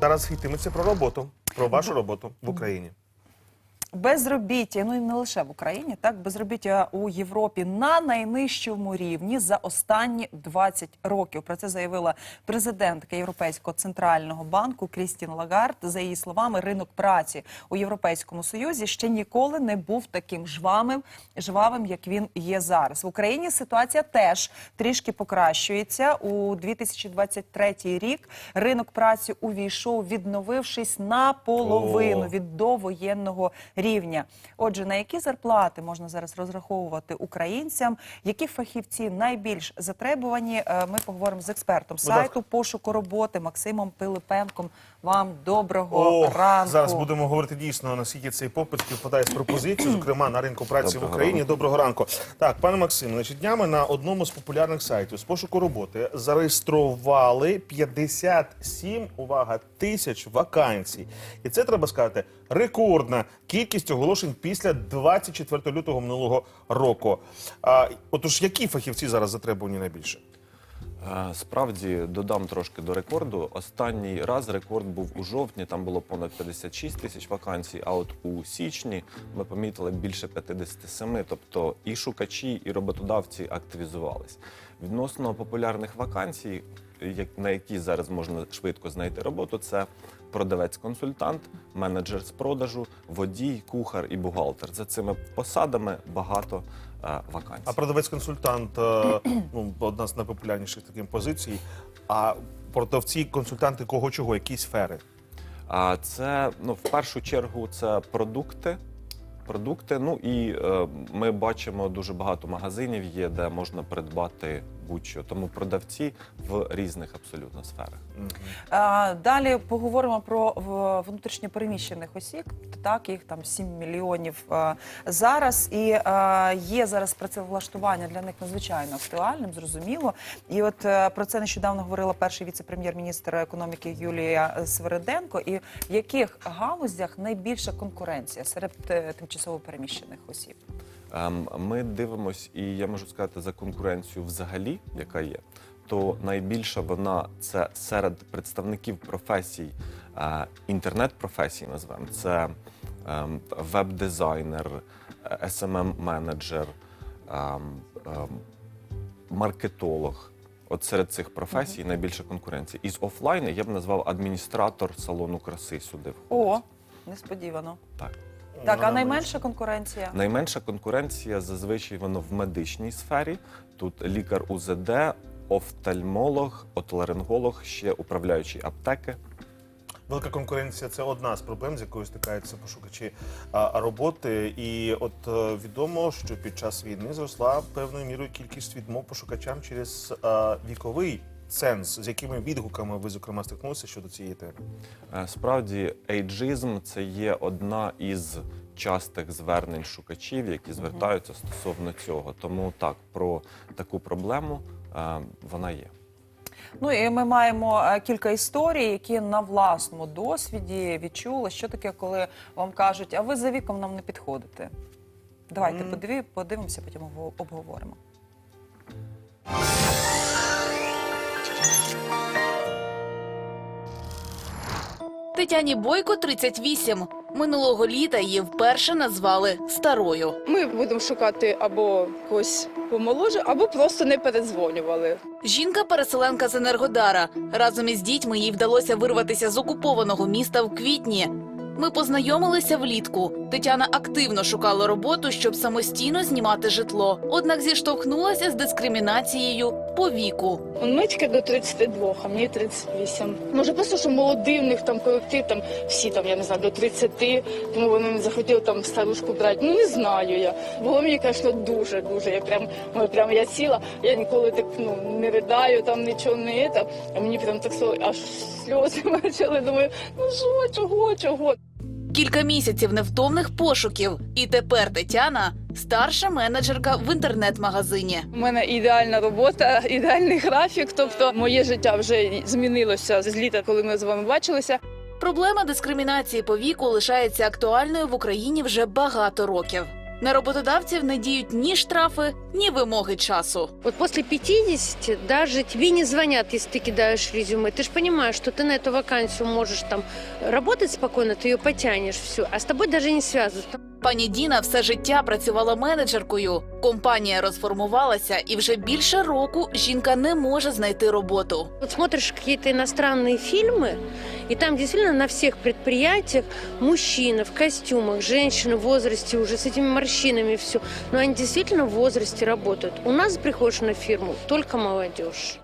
Зараз йтиметься про роботу, про вашу роботу в Україні. Безробіття, ну і не лише в Україні, так безробіття у Європі на найнижчому рівні за останні 20 років. Про це заявила президентка Європейського центрального банку Крістін Лагард. За її словами, ринок праці у Європейському Союзі ще ніколи не був таким жвавим, жвавим, як він є зараз. В Україні ситуація теж трішки покращується. У 2023 рік ринок праці увійшов, відновившись наполовину від довоєнного рівня. Отже, на які зарплати можна зараз розраховувати українцям? Які фахівці найбільш затребувані? Е, Ми поговоримо з експертом сайту пошуку роботи Максимом Пилипенком. Вам доброго О, ранку. зараз будемо говорити дійсно, наскільки цей попит співпадає з пропозицією, зокрема на ринку праці Доброго в Україні. ранку. Доброго ранку. Так, пане Максим, значить, днями на одному з популярних сайтів з пошуку роботи зареєстрували 57, увага, тисяч вакансій. І це треба сказати рекордна кількість оголошень після 24 лютого минулого року. А, отож, які фахівці зараз затребувані найбільше? Справді додам трошки до рекорду. Останній раз рекорд був у жовтні, там було понад 56 тисяч вакансій. А от у січні ми помітили більше 57, тобто і шукачі, і роботодавці активізувались. Відносно популярних вакансій, на які зараз можна швидко знайти роботу, це продавець-консультант, менеджер з продажу, водій, кухар і бухгалтер. За цими посадами багато е, вакансій. А продавець-консультант е, ну, одна з найпопулярніших таких позицій. А продавці, консультанти кого чого, які сфери? А це ну в першу чергу це продукти. Продукти. Ну і е, ми бачимо дуже багато магазинів є, де можна придбати будь-що. Тому продавці в різних абсолютно сферах. Далі поговоримо про в- внутрішньо переміщених осіб. Так, їх там 7 мільйонів а, зараз. І а, є зараз працевлаштування для них надзвичайно актуальним, зрозуміло. І от е, про це нещодавно говорила перший віце-прем'єр-міністр економіки Юлія Свериденко. І в яких галузях найбільша конкуренція серед е, тимчасово переміщених осіб? Ем, Ми дивимось, і я можу сказати за конкуренцію взагалі, яка є. То найбільша вона це серед представників професій, е, інтернет-професій назвемо. Це ем, веб-дизайнер, SMM-менеджер, ем, ем, маркетолог. От серед цих професій найбільша конкуренція. Із офлайну я б назвав адміністратор салону краси сюди. входить. О, несподівано. Так. Так, а найменша конкуренція? Найменша конкуренція зазвичай воно в медичній сфері. Тут лікар УЗД, офтальмолог, отоларинголог, ще управляючий аптеки. Велика конкуренція це одна з проблем, з якою стикаються пошукачі а, роботи. І от е, відомо, що під час війни зросла певною мірою кількість відмов пошукачам через а, віковий ценз. З якими відгуками ви зокрема стикнулися щодо цієї теми? Е, Справді, ейджизм це є одна із частих звернень шукачів, які звертаються стосовно цього. Тому так, про таку проблему е, вона є. Ну і ми маємо е, кілька історій, які на власному досвіді відчули, що таке, коли вам кажуть, а ви за віком нам не підходите. Давайте подиві, подивимося, потім обговоримо. Тетяні Бойко 38. Минулого літа її вперше назвали старою. Ми будемо шукати або когось помоложе, або просто не передзвонювали. Жінка-переселенка з Енергодара. Разом із дітьми їй вдалося вирватися з окупованого міста в квітні. Ми познайомилися влітку. Тетяна активно шукала роботу, щоб самостійно знімати житло. Однак зіштовхнулася з дискримінацією по віку. Мечка до 32, а мені 38. Може, просто що молодий в них там колектив, там всі там, я не знаю, до 30, тому вони не захотіли там старушку брати. Ну не знаю я. Було мені, звісно, дуже, дуже. Я прям, прям я ціла, я ніколи так ну не ридаю, там нічого не це. А мені прям так аж сльози почали. Думаю, ну що, чого, чого? Кілька місяців невтомних пошуків. І тепер Тетяна старша менеджерка в інтернет-магазині. У мене ідеальна робота, ідеальний графік. Тобто моє життя вже змінилося з літа, коли ми з вами бачилися. Проблема дискримінації по віку лишається актуальною в Україні вже багато років. На роботодавців не діють ні штрафи, ні вимоги часу. Вот после 50 даже тебе не звонят, если ты кидаешь резюме. Ты же понимаешь, что ты на эту вакансию можешь там работать спокойно, ты ее потянешь, все, а с тобой даже не связываются. Пані Діна все життя працювала менеджеркою. Компанія розформувалася, і вже більше року жінка не може знайти роботу. Вот смотришь какие-то иностранные фильмы, и там действительно на всех предприятиях мужчины в костюмах, женщины в возрасте уже с этими морщинами все. Но они действительно в возрасте работают. У нас приходишь на фирму только молодежь.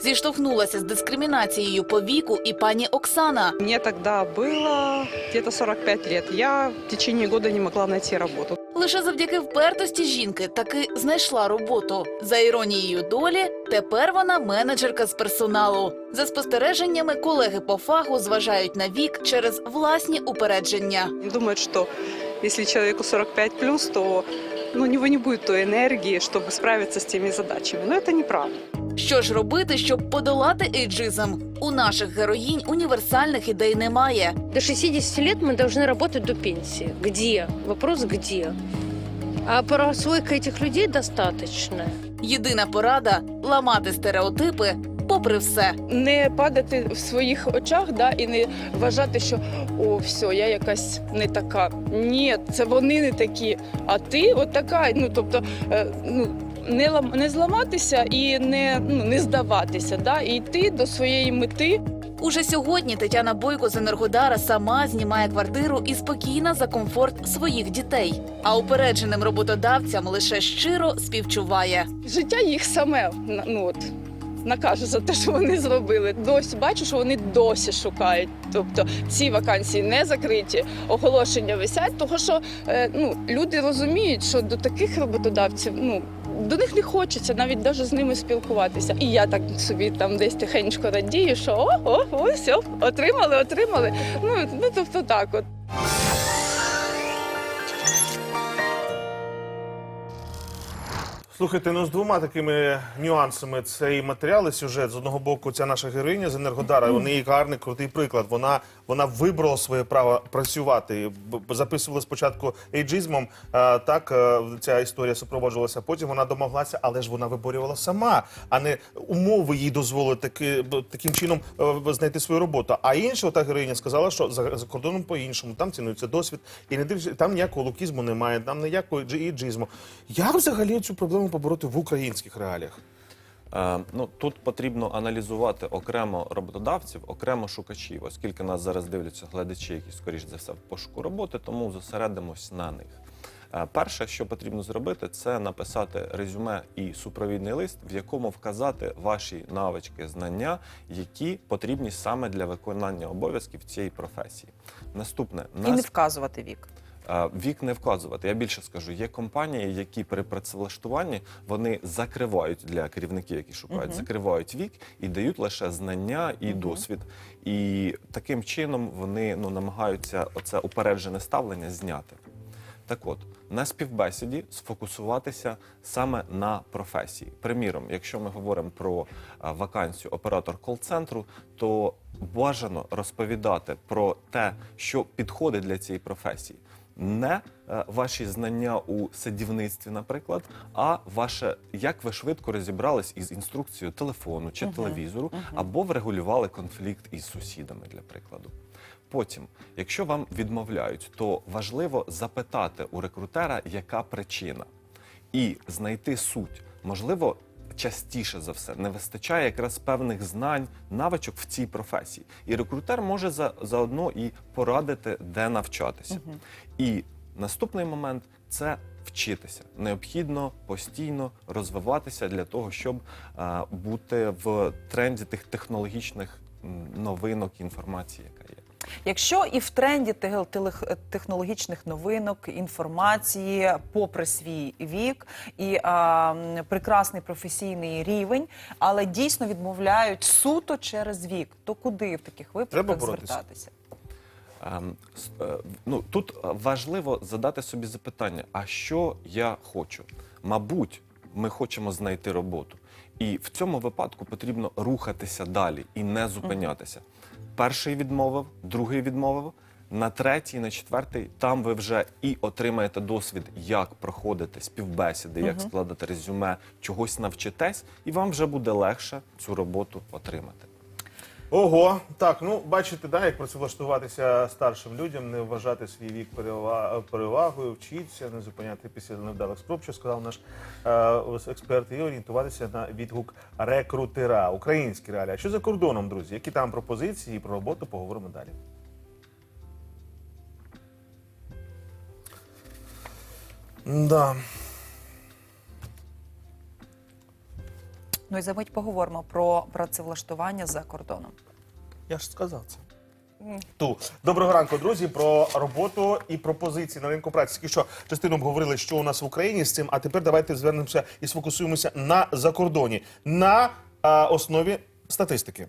Зіштовхнулася з дискримінацією по віку і пані Оксана. Мне тогда было где-то 45 лет. Я в течение года не могла найти работу. Лише завдяки впертості жінки таки знайшла роботу. За іронією долі, тепер вона менеджерка з персоналу. За спостереженнями колеги по фаху зважають на вік через власні упередження. Думають, що якщо чоловіку человеку 45 плюс, то ну, у него не будет той энергии, чтобы справиться с теми задачами. Но это неправда. Що ж робити, щоб подолати ейджизм? У наших героїнь універсальних ідей немає. До 60 лет мы должны работать до пенсии. Где? Вопрос где? А прослойка этих людей достаточно. Єдина порада ламати стереотипи, попри все. не падати в своїх очах, да, і не вважати, що о, все, я якась не така. Ні, це вони не такі, а ти от така. Ну тобто, е, ну. Не лам не зламатися і не ну не здаватися, да і йти до своєї мети. Уже сьогодні Тетяна Бойко з Енергодара сама знімає квартиру і спокійна за комфорт своїх дітей. А упередженим роботодавцям лише щиро співчуває. Життя їх саме ну от накаже за те, що вони зробили. Досі бачу, що вони досі шукають. Тобто ці вакансії не закриті, оголошення висять, того що е, ну люди розуміють, що до таких роботодавців ну. До них не хочеться навіть даже з ними спілкуватися. І я так собі там десь тихенько радію, що о, о, о, все, отримали, отримали. Ну, ну тобто так от. Слухайте, ну з двома такими нюансами цей матеріал і сюжет. З одного боку, ця наша героїня з Енергодара. Вони гарний крутий приклад. Вона вона вибрала своє право працювати. Записували спочатку ейджизмом. Так е, ця історія супроводжувалася. Потім вона домоглася, але ж вона виборювала сама, а не умови їй дозволили таки таким чином е, знайти свою роботу. А інша та героїня сказала, що за, за кордоном по-іншому там цінується досвід, і не дивлячись, там ніякого лукізму немає, там ніякого джи- іджизму. Як взагалі цю проблему побороти в українських реаліях? Е, ну тут потрібно аналізувати окремо роботодавців, окремо шукачів, оскільки нас зараз дивляться глядачі, які скоріш за все в пошуку роботи, тому зосередимось на них. Е, Перше, що потрібно зробити, це написати резюме і супровідний лист, в якому вказати ваші навички, знання, які потрібні саме для виконання обов'язків цієї професії. Наступне І не вказувати вік. Вік не вказувати. Я більше скажу, є компанії, які при працевлаштуванні вони закривають для керівників, які шукають, закривають вік і дають лише знання і досвід. І таким чином вони ну намагаються оце упереджене ставлення зняти. Так от, на співбесіді сфокусуватися саме на професії. Приміром, якщо ми говоримо про вакансію оператор кол-центру, то бажано розповідати про те, що підходить для цієї професії. Не е, ваші знання у садівництві, наприклад, а ваше, як ви швидко розібрались із інструкцією телефону чи телевізору, або врегулювали конфлікт із сусідами, для прикладу. Потім, якщо вам відмовляють, то важливо запитати у рекрутера, яка причина, і знайти суть. Можливо, частіше за все не вистачає якраз певних знань, навичок в цій професії. І рекрутер може за, заодно і порадити, де навчатися. І наступний момент це вчитися. Необхідно постійно розвиватися для того, щоб бути в тренді тих технологічних новинок інформації, яка є. Якщо і в тренді технологічних новинок, інформації, попри свій вік і а, прекрасний професійний рівень, але дійсно відмовляють суто через вік, то куди в таких випадках звертатися? Ем, е, Ну тут е, важливо задати собі запитання: а що я хочу? Мабуть, ми хочемо знайти роботу, і в цьому випадку потрібно рухатися далі і не зупинятися. Перший відмовив, другий відмовив. На третій, на четвертий, там ви вже і отримаєте досвід, як проходити співбесіди, як складати резюме, чогось навчитесь, і вам вже буде легше цю роботу отримати. Ого, так, ну бачите, да, як працевлаштуватися старшим людям, не вважати свій вік перева- перевагою, вчитися, не зупиняти після невдалих спроб, що сказав наш е, експерт, і орієнтуватися на відгук рекрутера. Українські реалії. А що за кордоном, друзі? Які там пропозиції і про роботу поговоримо далі. Да. Ну і за мить поговоримо про працевлаштування за кордоном. Я ж сказав це. Ту доброго ранку, друзі. Про роботу і пропозиції на ринку праці. Тільки що частину обговорили, що у нас в Україні з цим. А тепер давайте звернемося і сфокусуємося на закордоні на а, основі статистики.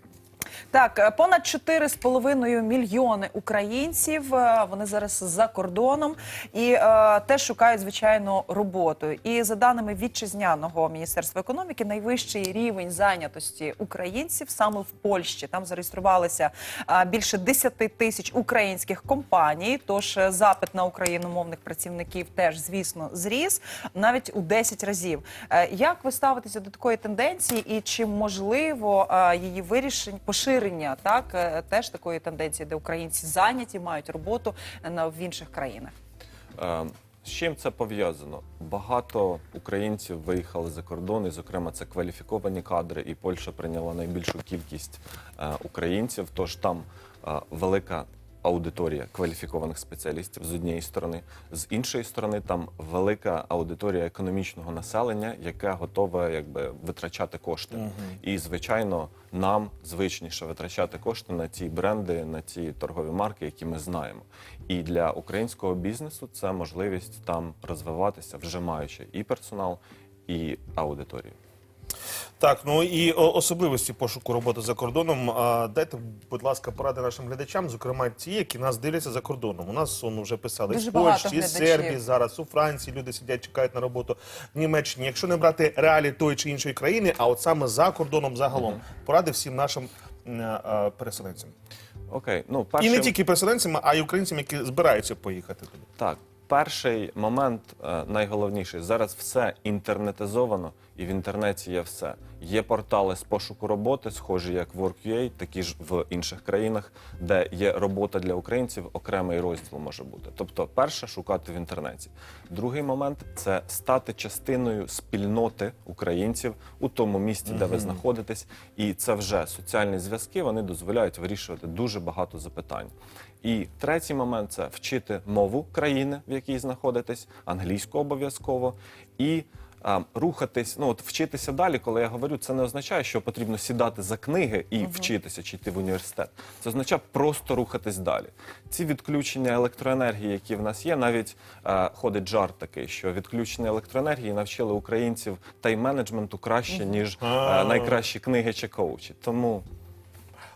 Так, е, понад 4,5 мільйони українців. е, Вони зараз за кордоном і е, теж шукають звичайно роботу. І за даними вітчизняного міністерства економіки, найвищий рівень зайнятості українців саме в Польщі. Там зареєструвалися е, більше 10 тисяч українських компаній. Тож е, запит на україномовних працівників теж, звісно, зріс навіть у 10 разів. Е, Як ви ставитеся до такої тенденції, і чи можливо е, її вирішення поширення так е, теж такої тенденції, де українці зайняті, мають роботу е, в інших країнах? Е, З чим це пов'язано? Багато українців виїхали за кордон, і, зокрема, це кваліфіковані кадри, і Польща прийняла найбільшу кількість українців. Тож там велика аудиторія кваліфікованих спеціалістів з однієї сторони, з іншої сторони, там велика аудиторія економічного населення, яке готове якби витрачати кошти. І звичайно, нам звичніше витрачати кошти на ті бренди, на ті торгові марки, які ми знаємо. І для українського бізнесу це можливість там розвиватися, вже маючи і персонал, і аудиторію. Так, ну і особливості пошуку роботи за кордоном. Дайте, будь ласка, поради нашим глядачам, зокрема ті, які нас дивляться за кордоном. У нас ну, вже писали Дуже з Польщі, з. Сербії, зараз у Франції люди сидять, чекають на роботу в Німеччині. Якщо не брати реалії тої чи іншої країни, а от саме за кордоном загалом, поради всім нашим а, переселенцям. Окей, ну І не тільки переселенцям, а й українцям, які збираються поїхати туди. Так, перший момент е, найголовніший. Зараз все інтернетизовано, і в інтернеті є все. Є портали з пошуку роботи, схожі як Work.ua, такі ж в інших країнах, де є робота для українців, окремий розділ може бути. Тобто, перше шукати в інтернеті. Другий момент це стати частиною спільноти українців у тому місті, де ви знаходитесь. І це вже соціальні зв'язки. Вони дозволяють вирішувати дуже багато запитань. І третій момент це вчити мову країни, в якій знаходитесь, англійську обов'язково, і а, рухатись, ну от вчитися далі, коли я говорю, це не означає, що потрібно сідати за книги і вчитися чи йти в університет. Це означає просто рухатись далі. Ці відключення електроенергії, які в нас є, навіть е, ходить жарт такий, що відключення електроенергії навчили українців тайм-менеджменту краще, ніж е, А. найкращі книги чи коучі. Тому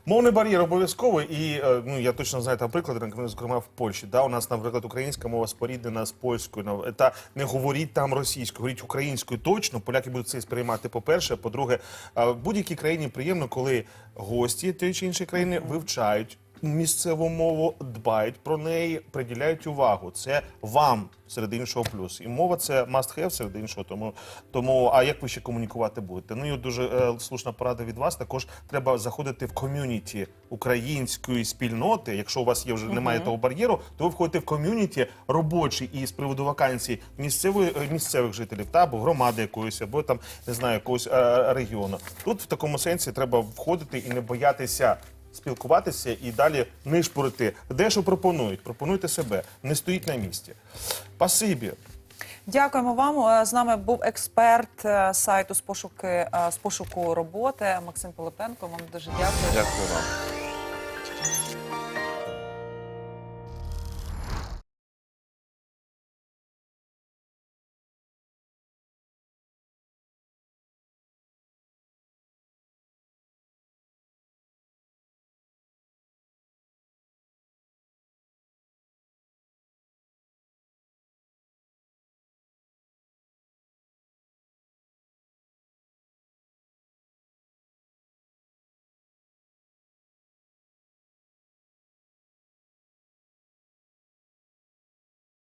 Мовний бар'єр обов'язковий, і е, ну я точно знаю там приклади, зокрема в Польщі. Да, у нас, наприклад, українська мова споріднена з польською. Та не говоріть там російською, говоріть українською точно. Поляки будуть це сприймати. По-перше, по-друге, е, в будь-якій країні приємно, коли гості тієї чи іншої країни вивчають місцеву мову, дбають про неї, приділяють увагу. Це вам серед іншого плюс. І мова це must have серед іншого. Тому, тому а як ви ще комунікувати будете? Ну і дуже е, слушна порада від вас. Також треба заходити в ком'юніті української спільноти. Якщо у вас є вже немає того бар'єру, то ви входите в ком'юніті робочий і з приводу вакансій місцевої е, місцевих жителів та або громади якоїсь, або там не знаю якогось е, регіону. Тут в такому сенсі треба входити і не боятися спілкуватися і далі нишпорити. Де що пропонують? Пропонуйте себе, не стоїть на місці. Пасибі. Дякуємо вам. Е, З нами був експерт е, сайту з пошуки е, з пошуку роботи Максим Пилипенко. Вам дуже дякую. дякую вам.